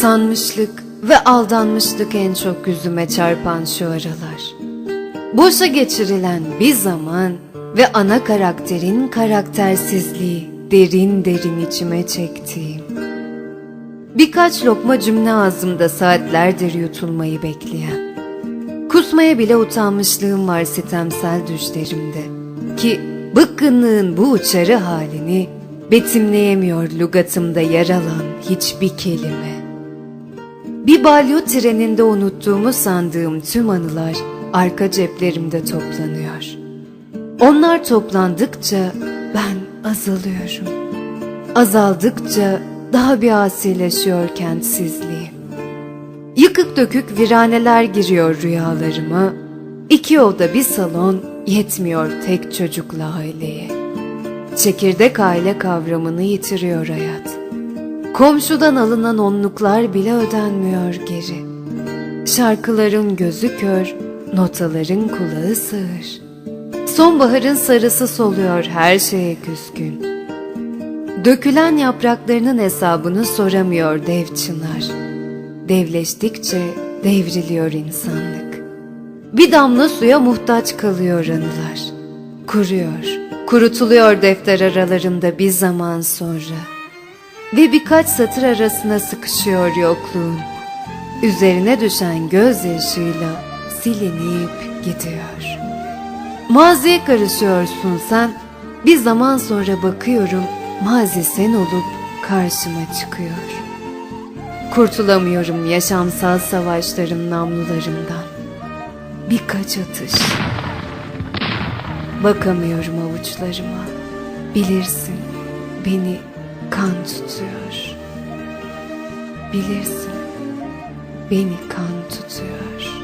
Sanmışlık ve aldanmışlık en çok yüzüme çarpan şu aralar. Boşa geçirilen bir zaman ve ana karakterin karaktersizliği derin derin içime çektiğim. Birkaç lokma cümle ağzımda saatlerdir yutulmayı bekleyen. Kusmaya bile utanmışlığım var sitemsel düşlerimde. Ki bıkkınlığın bu uçarı halini betimleyemiyor lügatımda yer alan hiçbir kelime. Bir balyo treninde unuttuğumu sandığım tüm anılar arka ceplerimde toplanıyor. Onlar toplandıkça ben azalıyorum. Azaldıkça daha bir asileşiyor kentsizliğim. Yıkık dökük viraneler giriyor rüyalarıma. İki oda bir salon yetmiyor tek çocuklu aileye. Çekirdek aile kavramını yitiriyor hayat. Komşudan alınan onluklar bile ödenmiyor geri. Şarkıların gözü kör, notaların kulağı sığır. Sonbaharın sarısı soluyor her şeye küskün. Dökülen yapraklarının hesabını soramıyor dev çınar. Devleştikçe devriliyor insanlık. Bir damla suya muhtaç kalıyor anılar. Kuruyor, kurutuluyor defter aralarında bir zaman sonra. Ve birkaç satır arasına sıkışıyor yokluğun. Üzerine düşen gözyaşıyla silinip gidiyor. Maziye karışıyorsun sen, bir zaman sonra bakıyorum mazi sen olup karşıma çıkıyor. Kurtulamıyorum yaşamsal savaşların namlularından. Birkaç atış. Bakamıyorum avuçlarıma. Bilirsin beni kan tutuyor. Bilirsin beni kan tutuyor.